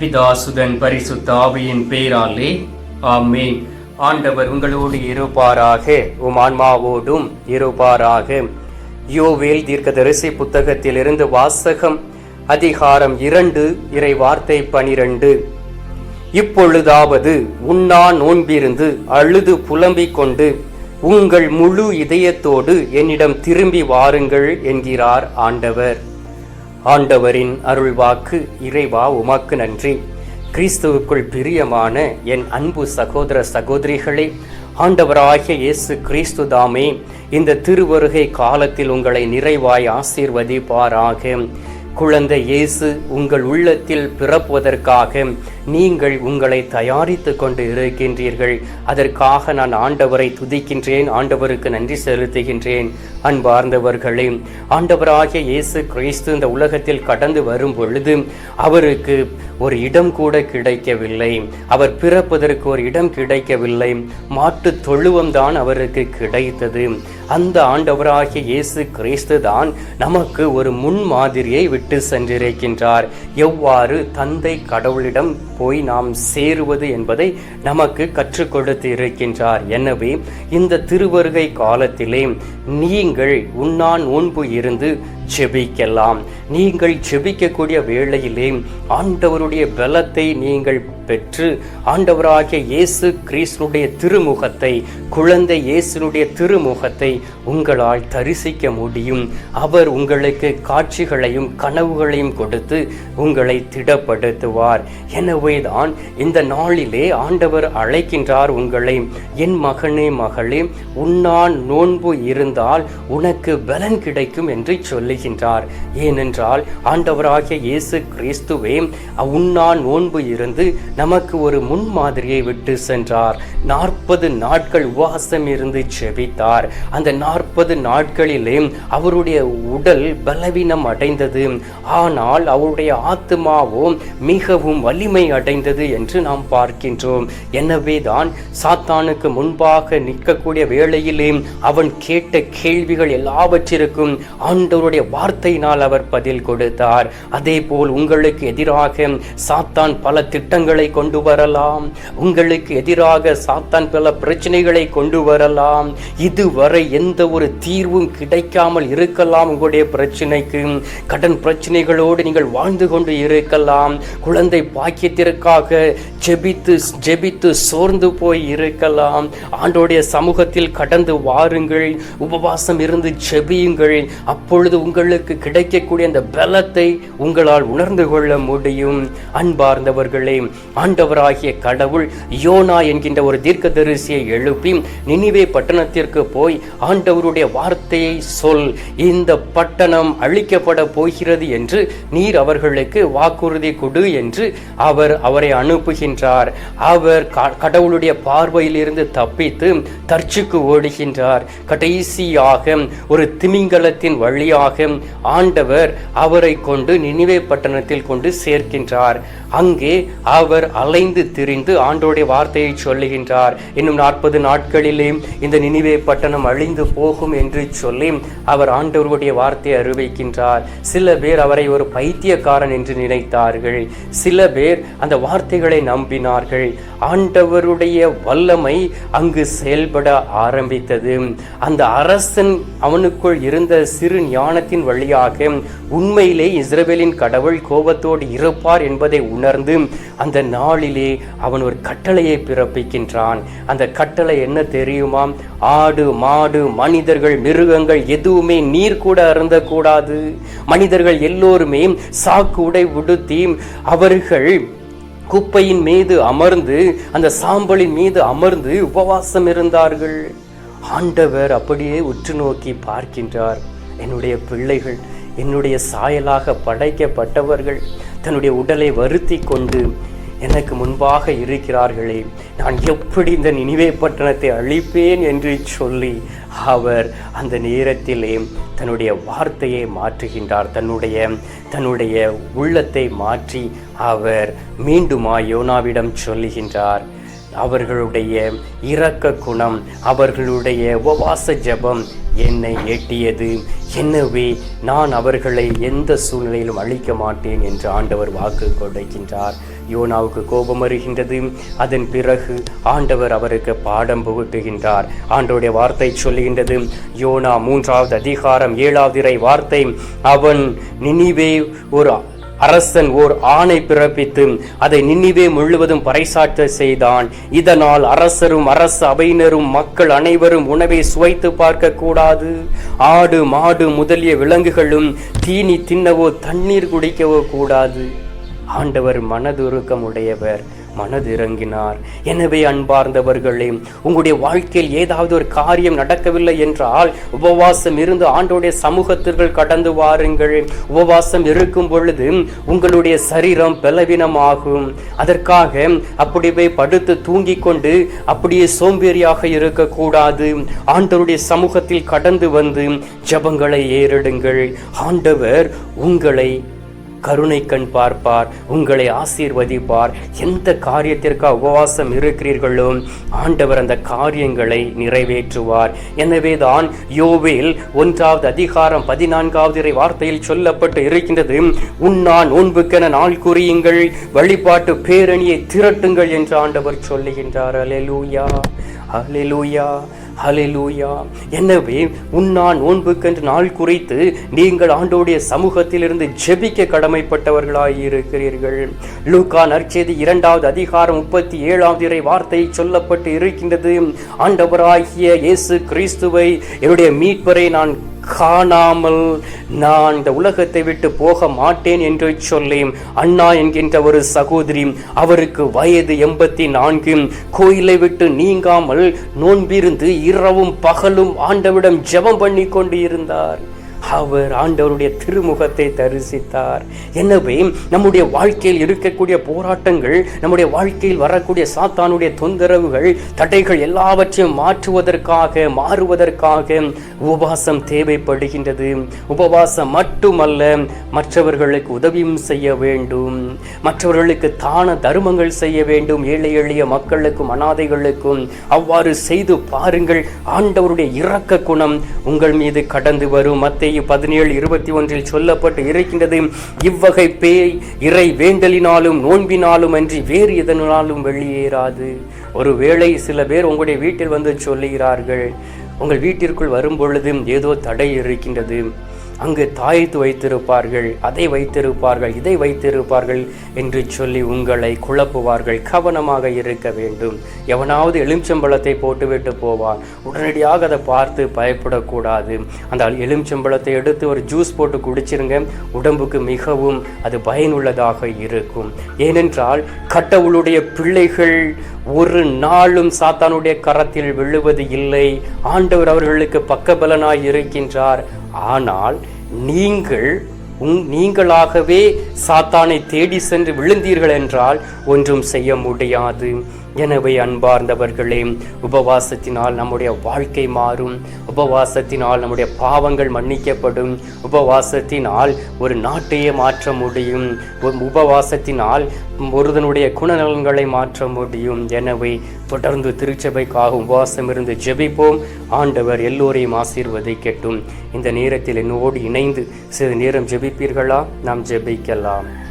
பிதாசுதன் பரிசுத்த ஆவியின் பேராலே ஆமேன். ஆண்டவர் உங்களோடு இருப்பாராக உம் ஆன்மாவோடும் இருப்பாராக. யோவேல் தீர்க்கதரிசி புத்தகத்திலிருந்து வாசகம் அதிகாரம் இரண்டு இறை வார்த்தை பனிரெண்டு. இப்பொழுதாவது உண்ணா நோன்பிருந்து அழுது புலம்பிக் கொண்டு உங்கள் முழு இதயத்தோடு என்னிடம் திரும்பி வாருங்கள் என்கிறார் ஆண்டவர். ஆண்டவரின் அருள்வாக்கு இறைவா உமாக்கு நன்றி. கிறிஸ்துவுக்குள் பிரியமான என் அன்பு சகோதர சகோதரிகளே ஆண்டவராகிய இயேசு கிறிஸ்து தாமே இந்த திருவருகை காலத்தில் உங்களை நிறைவாய் ஆசீர்வதிப்பாராக. குழந்தை இயேசு உங்கள் உள்ளத்தில் பிறப்புவதற்காக நீங்கள் உங்களை தயாரித்து கொண்டு இருக்கின்றீர்கள். அதற்காக நான் ஆண்டவரை துதிக்கின்றேன் ஆண்டவருக்கு நன்றி செலுத்துகின்றேன். அன்பார்ந்தவர்களே ஆண்டவராகிய இயேசு கிறிஸ்து இந்த உலகத்தில் கடந்து வரும் பொழுது அவருக்கு ஒரு இடம் கூட கிடைக்கவில்லை. அவர் பிறப்பதற்கு ஒரு இடம் கிடைக்கவில்லை. மாட்டு தொழுவம் தான் அவருக்கு கிடைத்தது. அந்த ஆண்டவராகிய இயேசு கிறிஸ்து தான் நமக்கு ஒரு முன்மாதிரியை விட்டு சென்றிருக்கின்றார். எவ்வாறு தந்தை கடவுளிடம் போய் நாம் சேருவது என்பதை நமக்கு கற்றுக் கொடுத்து இருக்கின்றார் எனவே இந்த திருவருகை காலத்திலே நீங்கள் உண்ணான் நோன்பு இருந்து ஜெபிக்கலாம். நீங்கள் ஜெபிக்கக்கூடிய வேளையிலே ஆண்டவருடைய பலத்தை நீங்கள் பெற்று ஆண்டவராகிய இயேசு கிறிஸ்துடைய திருமுகத்தை குழந்தை இயேசுனுடைய திருமுகத்தை உங்களால் தரிசிக்க முடியும். அவர் உங்களுக்கு காட்சிகளையும் கனவுகளையும் கொடுத்து உங்களை திடப்படுத்துவார். எனவேதான் இந்த நாளிலே ஆண்டவர் அழைக்கின்றார் உங்களை என் மகனே மகளே உன்னான் நோன்பு இருந்தால் உனக்கு பலன் கிடைக்கும் என்று சொல்லுகின்றார். ஏனென்றால் ஆண்டவராகிய இயேசு கிறிஸ்துவே உன்னான் நோன்பு இருந்து நமக்கு ஒரு முன்மாதிரியை விட்டு சென்றார். நாற்பது நாட்கள் உபவாசம் இருந்து ஜெபித்தார். அந்த நாற்பது நாட்களிலே அவருடைய உடல் பலவீனம் அடைந்தது. ஆனால் அவருடைய ஆத்மாவோ மிகவும் வலிமை அடைந்தது என்று நாம் பார்க்கின்றோம். எனவேதான் சாத்தானுக்கு முன்பாக நிற்கக்கூடிய வேளையிலே அவன் கேட்ட கேள்விகள் எல்லாவற்றிற்கும் ஆண்டவருடைய வார்த்தையினால் அவர் பதில் கொடுத்தார். அதே போல் உங்களுக்கு எதிராக சாத்தான் பல திட்டங்களை கொண்டு வரலாம். உங்களுக்கு எதிராக சாத்தான் பல பிரச்சனைகளை கொண்டு வரலாம். இதுவரை எந்த ஒரு தீர்வும் கிடைக்காமல் இருக்கலாம் உங்களுடைய பிரச்சனைக்கு. கடன் பிரச்சனைகளோடு நீங்கள் வாழ்ந்து கொண்டு இருக்கலாம். குழந்தை பாக்கியத்திற்கு பாக்கியத்திற்காக ஜெபித்து ஜெபித்து சோர்ந்து போய் இருக்கலாம். ஆண்டோடைய சமூகத்தில் கடந்து வாருங்கள். உபவாசம் இருந்து ஜெபியுங்கள். அப்பொழுது உங்களுக்கு கிடைக்கக்கூடிய அந்த பலத்தை உங்களால் உணர்ந்து கொள்ள முடியும். அன்பார்ந்தவர்களே ஆண்டவராகிய கடவுள் யோனா என்கின்ற ஒரு தீர்க்கதரிசியை எழுப்பி நினைவே பட்டணத்திற்கு போய் ஆண்டவருடைய வார்த்தையை சொல். இந்த பட்டணம் அழிக்கப்பட போகிறது என்று நீர் அவர்களுக்கு வாக்குறுதி கொடு என்று அவர் அவரை அனுப்புகின்றார். அவர் கடவுளுடைய பார்வையிலிருந்து தப்பித்து தர்ச்சுக்கு ஓடுகின்றார். கடைசியாக ஒரு திமிங்கலத்தின் வழியாக ஆண்டவர் அவரை கொண்டு நினைவே பட்டணத்தில் கொண்டு சேர்க்கின்றார். அங்கே அவர் அலைந்து திரிந்து ஆண்டோடைய வார்த்தையை சொல்லுகின்றார். இன்னும் நாற்பது நாட்களிலே இந்த நினைவே பட்டணம் அழிந்து போகும் என்று சொல்லி அவர் ஆண்டவருடைய வார்த்தையை அறிவிக்கின்றார். சில பேர் அவரை ஒரு பைத்தியக்காரன் என்று நினைத்தார்கள். சில பேர் அந்த வார்த்தைகளை நம்பினார்கள். ஆண்டவருடைய வல்லமை அங்கு செயல்பட ஆரம்பித்தது. அந்த அரசன் அவனுக்குள் இருந்த சிறு ஞானத்தின் வழியாக உண்மையிலே இஸ்ரேலின் கடவுள் கோபத்தோடு இருப்பார் என்பதை உணர்ந்து அந்த நாளிலே அவன் ஒரு கட்டளையை பிறப்பிக்கின்றான். அந்த கட்டளை என்ன தெரியுமா? ஆடு மாடு மனிதர்கள் மிருகங்கள் எதுவுமே நீர் கூட அருந்தக்கூடாது. மனிதர்கள் எல்லோருமே சாக்கு உடை உடுத்தி அவர்கள் குப்பையின் மீது அமர்ந்து அந்த சாம்பலின் மீது அமர்ந்து உபவாசம் இருந்தார்கள். ஆண்டவர் அப்படியே உற்று நோக்கி பார்க்கின்றார். என்னுடைய பிள்ளைகள் என்னுடைய சாயலாக படைக்கப்பட்டவர்கள் தன்னுடைய உடலை வருத்தி கொண்டு எனக்கு முன்பாக இருக்கிறார்களே நான் எப்படி இந்த நினைவே பட்டணத்தை அழிப்பேன் என்று சொல்லி அவர் அந்த நேரத்திலே தன்னுடைய வார்த்தையை மாற்றுகின்றார். தன்னுடைய தன்னுடைய உள்ளத்தை மாற்றி அவர் மீண்டுமா யோனாவிடம் சொல்லுகின்றார். அவர்களுடைய இரக்க குணம் அவர்களுடைய உபவாச ஜபம் என்னை எட்டியது. எனவே நான் அவர்களை எந்த சூழ்நிலையிலும் அழிக்க மாட்டேன் என்று ஆண்டவர் வாக்கு கொடுக்கின்றார். யோனாவுக்கு கோபம் வருகின்றது. அதன் பிறகு ஆண்டவர் அவருக்கு பாடம் புகுத்துகின்றார். ஆண்டவருடைய வார்த்தை சொல்லுகின்றது. யோனா மூன்றாவது அதிகாரம் ஏழாவது இறை வார்த்தை. அவன் நினிவே ஒரு அரசன் ஓர் ஆணை பிறப்பித்து அதை நின்னிவே முழுவதும் பறைசாற்ற செய்தான். இதனால் அரசரும் அரசு அவையினரும் மக்கள் அனைவரும் உணவை சுவைத்து பார்க்க கூடாது ஆடு மாடு முதலிய விலங்குகளும் தீனி தின்னவோ தண்ணீர் குடிக்கவோ கூடாது. ஆண்டவர் மனதுருக்கம் உடையவர் மனதிறங்கினார். எனவே அன்பார்ந்தவர்களே உங்களுடைய வாழ்க்கையில் ஏதாவது ஒரு காரியம் நடக்கவில்லை என்றால் உபவாசம் இருந்து ஆண்டோடைய சமூகத்திற்குள் கடந்து வாருங்கள். உபவாசம் இருக்கும் பொழுது உங்களுடைய சரீரம் பலவீனமாகும். அதற்காக அப்படியே படுத்து தூங்கிக் கொண்டு அப்படியே சோம்பேறியாக இருக்கக்கூடாது. ஆண்டவருடைய சமூகத்தில் கடந்து வந்து ஜபங்களை ஏறிடுங்கள். ஆண்டவர் உங்களை கருணை கண் பார்ப்பார் உங்களை ஆசீர்வதிப்பார். எந்த காரியத்திற்காக உபவாசம் இருக்கிறீர்களோ ஆண்டவர் அந்த காரியங்களை நிறைவேற்றுவார். எனவேதான் யோவில் ஒன்றாவது அதிகாரம் பதினான்காவது இறை வார்த்தையில் சொல்லப்பட்டு இருக்கின்றது உன்னான் நோன்புக்கென நாள் குறியுங்கள் வழிபாட்டு பேரணியை திரட்டுங்கள் என்று ஆண்டவர் சொல்லுகின்றார். அலெலூயா அலெலூயா ஹalleluya. எனவே உன்னான் நோன்புக்கென்று நாள் குறித்து நீங்கள் ஆண்டோடைய சமூகத்திலிருந்து ஜெபிக்க கடமைப்பட்டவர்களாய் இருக்கிறீர்கள். லூகா நற்செய்தி இரண்டாவது அதிகாரம் முப்பத்தி ஏழாவது இறை வார்த்தை சொல்லப்பட்டு இருக்கின்றது. ஆண்டவராகிய இயேசு கிறிஸ்துவை என்னுடைய மீட்பரை நான் காணாமல் நான் இந்த உலகத்தை விட்டு போக மாட்டேன் என்று சொல்லி அண்ணா என்கின்ற ஒரு சகோதரி அவருக்கு வயது எண்பத்தி நான்கு. கோயிலை விட்டு நீங்காமல் நோன்பிருந்து இரவும் பகலும் ஆண்டவிடம் ஜெபம் பண்ணி கொண்டு இருந்தார். அவர் ஆண்டவருடைய திருமுகத்தை தரிசித்தார். எனவே நம்முடைய வாழ்க்கையில் இருக்கக்கூடிய போராட்டங்கள் நம்முடைய வாழ்க்கையில் வரக்கூடிய சாத்தானுடைய தொந்தரவுகள் தடைகள் எல்லாவற்றையும் மாற்றுவதற்காக மாறுவதற்காக உபவாசம் தேவைப்படுகின்றது. உபவாசம் மட்டுமல்ல மற்றவர்களுக்கு உதவியும் செய்ய வேண்டும். மற்றவர்களுக்கு தான தர்மங்கள் செய்ய வேண்டும். ஏழை எளிய மக்களுக்கும் அனாதைகளுக்கும் அவ்வாறு செய்து பாருங்கள். ஆண்டவருடைய இரக்க குணம் உங்கள் மீது கடந்து வரும். மத்திய பதினேழு இருபத்தி ஒன்றில் சொல்லப்பட்டு இருக்கின்றது இவ்வகை பேய் இறை வேண்டலினாலும் நோன்பினாலும் அன்றி வேறு எதனாலும் வெளியேறாது. ஒருவேளை சில பேர் உங்களுடைய வீட்டில் வந்து சொல்லுகிறார்கள் உங்கள் வீட்டிற்குள் வரும் பொழுதும் ஏதோ தடை இருக்கின்றது. அங்கு தாய்த்து வைத்திருப்பார்கள் அதை வைத்திருப்பார்கள் இதை வைத்திருப்பார்கள் என்று சொல்லி உங்களை குழப்புவார்கள். கவனமாக இருக்க வேண்டும். எவனாவது எலுமிச்சம்பழத்தை போட்டுவிட்டு போவான். உடனடியாக அதை பார்த்து பயப்படக்கூடாது. அந்த எலுமிச்சம்பழத்தை எடுத்து ஒரு ஜூஸ் போட்டு குடிச்சிருங்க. உடம்புக்கு மிகவும் அது பயனுள்ளதாக இருக்கும். ஏனென்றால் கடவுளுடைய பிள்ளைகள் ஒரு நாளும் சாத்தானுடைய கரத்தில் விழுவது இல்லை. ஆண்டவர் அவர்களுக்கு பக்கபலனாய் இருக்கின்றார். ஆனால் நீங்கள் உங் நீங்களாகவே சாத்தானை தேடி சென்று விழுந்தீர்கள் என்றால் ஒன்றும் செய்ய முடியாது. எனவே அன்பார்ந்தவர்களே உபவாசத்தினால் நம்முடைய வாழ்க்கை மாறும். உபவாசத்தினால் நம்முடைய பாவங்கள் மன்னிக்கப்படும். உபவாசத்தினால் ஒரு நாட்டையே மாற்ற முடியும். உபவாசத்தினால் ஒருதனுடைய குணநலன்களை மாற்ற முடியும். எனவே தொடர்ந்து திருச்சபைக்காக உபவாசம் இருந்து ஜெபிப்போம். ஆண்டவர் எல்லோரையும் ஆசீர்வதிக்கட்டும். இந்த நேரத்தில் என்னோடு இணைந்து சிறிது நேரம் ஜெபிப்பீர்களா? நாம் ஜெபிக்கலாம்.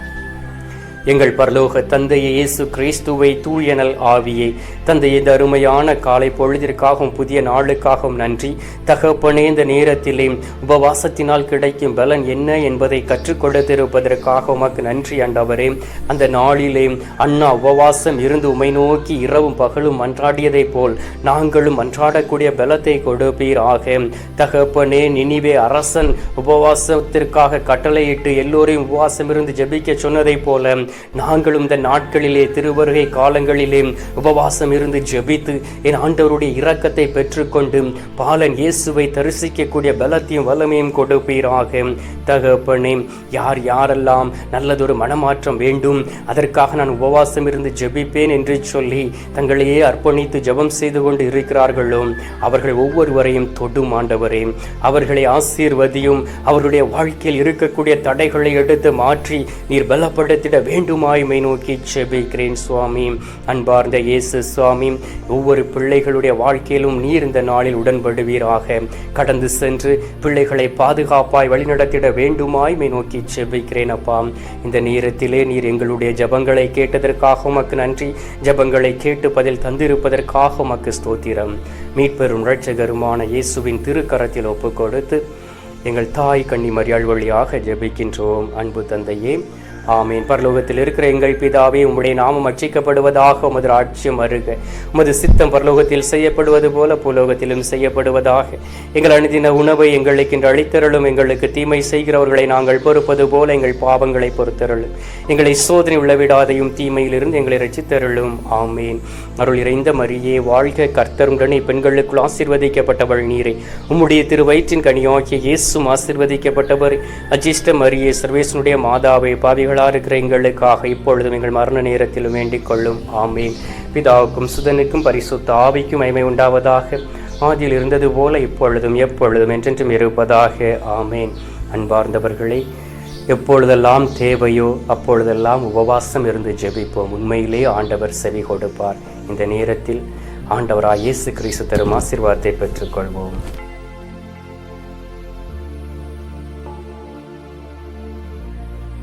எங்கள் பரலோக தந்தையே இயேசு கிறிஸ்துவை தூயனல் ஆவியே. தந்தையை இந்த அருமையான காலை பொழுதிற்காகவும் புதிய நாளுக்காகவும் நன்றி. தகப்பனே இந்த நேரத்திலே உபவாசத்தினால் கிடைக்கும் பலன் என்ன என்பதை கற்றுக் கொடுத்திருப்பதற்காக உமக்கு நன்றி ஆண்டவரே. அந்த நாளிலே அண்ணா உபவாசம் இருந்து உமை நோக்கி இரவும் பகலும் மன்றாடியதைப் போல் நாங்களும் மன்றாடக்கூடிய பலத்தை கொடுப்பீராக. தகப்பனே நினிவே அரசன் உபவாசத்திற்காக கட்டளையிட்டு எல்லோரையும் உபவாசம் இருந்து ஜெபிக்க சொன்னதைப் போல நாங்களும் இந்த நாட்களிலே திருவருகை காலங்களிலே உபவாசம் இருந்து ஜெபித்து என் ஆண்டவருடைய இரக்கத்தை பெற்றுக்கொண்டு பாலன் இயேசுவை தரிசிக்கக்கூடிய பலத்தையும் வல்லமையும் கொடுப்பீராக. தகப்பனே யார் யாரெல்லாம் நல்லதொரு மனமாற்றம் வேண்டும் அதற்காக நான் உபவாசம் இருந்து ஜெபிப்பேன் என்று சொல்லி தங்களையே அர்ப்பணித்து ஜெபம் செய்து கொண்டு இருக்கிறார்களோ அவர்கள் ஒவ்வொருவரையும் தொடும் ஆண்டவரே. அவர்களை ஆசீர்வதியும் அவருடைய வாழ்க்கையில் இருக்கக்கூடிய தடைகளை எடுத்து மாற்றி நீர் பலப்படுத்திட வேண்டும் வேண்டுமாய்மை நோக்கி செபிக்கிறேன் சுவாமி. அன்பார்ந்த இயேசு சுவாமி ஒவ்வொரு பிள்ளைகளுடைய வாழ்க்கையிலும் நீர் இந்த நாளில் உடன்படுவீராக. கடந்து சென்று பிள்ளைகளை பாதுகாப்பாய் வழிநடத்திட வேண்டுமாய்மை நோக்கி செபிக்கிறேன் அப்பா. இந்த நேரத்திலே நீர் எங்களுடைய ஜபங்களை கேட்டதற்காக உமக்கு நன்றி. ஜபங்களை கேட்டு பதில் தந்திருப்பதற்காக உமக்கு ஸ்தோத்திரம். மீட்பெரும் ரட்சகருமான இயேசுவின் திருக்கரத்தில் ஒப்பு கொடுத்து எங்கள் தாய் கண்ணி மரியாள் வழியாக ஜெபிக்கின்றோம். அன்பு தந்தையே ஆமீன். பரலோகத்தில் இருக்கிற எங்கள் பிதாவே உம்முடைய நாமம் அச்சிக்கப்படுவதாக உமது ஆட்சியம் அருக. உமது சித்தம் பரலோகத்தில் செய்யப்படுவது போல பூலோகத்திலும் செய்யப்படுவதாக. எங்கள் அணுதின உணவை எங்களுக்கு இன்று அளித்தருளும். எங்களுக்கு தீமை செய்கிறவர்களை நாங்கள் பொறுப்பது போல எங்கள் பாவங்களை பொறுத்தருளும். எங்களை சோதனை உள்ளவிடாதையும் தீமையிலிருந்து எங்களை ரசித்தருளும் ஆமீன். அருள் இறைந்த மரியே வாழ்க கர்த்தருடனே. பெண்களுக்குள் ஆசீர்வதிக்கப்பட்டவள் நீரே. உம்முடைய திரு வயிற்றின் கனியாகிய இயேசும் ஆசிர்வதிக்கப்பட்டவர். அஜிஷ்ட மரியே சர்வேசனுடைய மாதாவை பாவிகள் பாவிகளாக இருக்கிற எங்களுக்காக இப்பொழுதும் எங்கள் மரண நேரத்திலும் வேண்டிக் கொள்ளும். ஆமீன். பிதாவுக்கும் சுதனுக்கும் பரிசுத்த ஆவிக்கும் மைமை உண்டாவதாக. ஆதியில் இருந்தது போல இப்பொழுதும் எப்பொழுதும் என்றென்றும் இருப்பதாக. ஆமேன். அன்பார்ந்தவர்களே எப்பொழுதெல்லாம் தேவையோ அப்பொழுதெல்லாம் உபவாசம் இருந்து ஜெபிப்போம். உண்மையிலே ஆண்டவர் செவி கொடுப்பார். இந்த நேரத்தில் ஆண்டவராக இயேசு கிறிஸ்து தரும் ஆசீர்வாதத்தை பெற்றுக்கொள்வோம்.